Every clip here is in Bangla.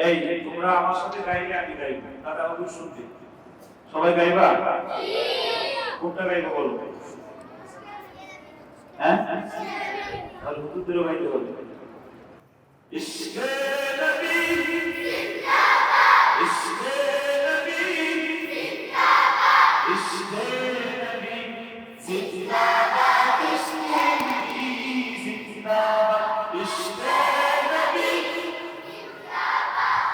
এই, তোমরা আমার সাথে গাইলে আমি গাইব। দাদা বাবু শুনতে। সবাই গাইবা? কোনটা গাইবো বলো? হ্যাঁ? তাহলে গাইতে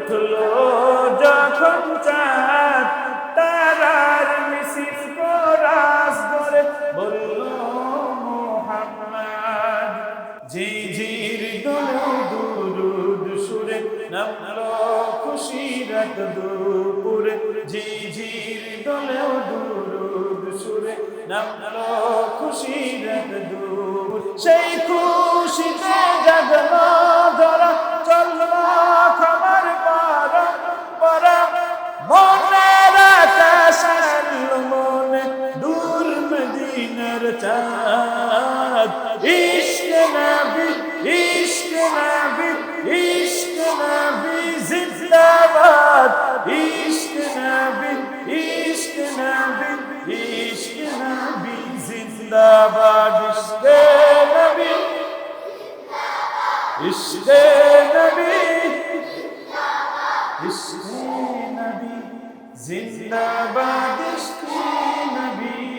উঠল যখন চাঁদ তারার মিছিল কোলাস ধরে বলল, মোহাম্মদ। ঝিঝির দুরুদ সুরে নামলো খুশির এক দুপুরে। ঝিঝির দোলো দুরুদ সুরে নামলো খুশির দুপুর। সেই খুশিতে erted İşkine bil, işkine bil, işkine bil zindavat. İşkine bil, işkine bil, işkine bil zindavat. İşkine bil, işkine bil İşte Nabi Zindabad İşte Nabi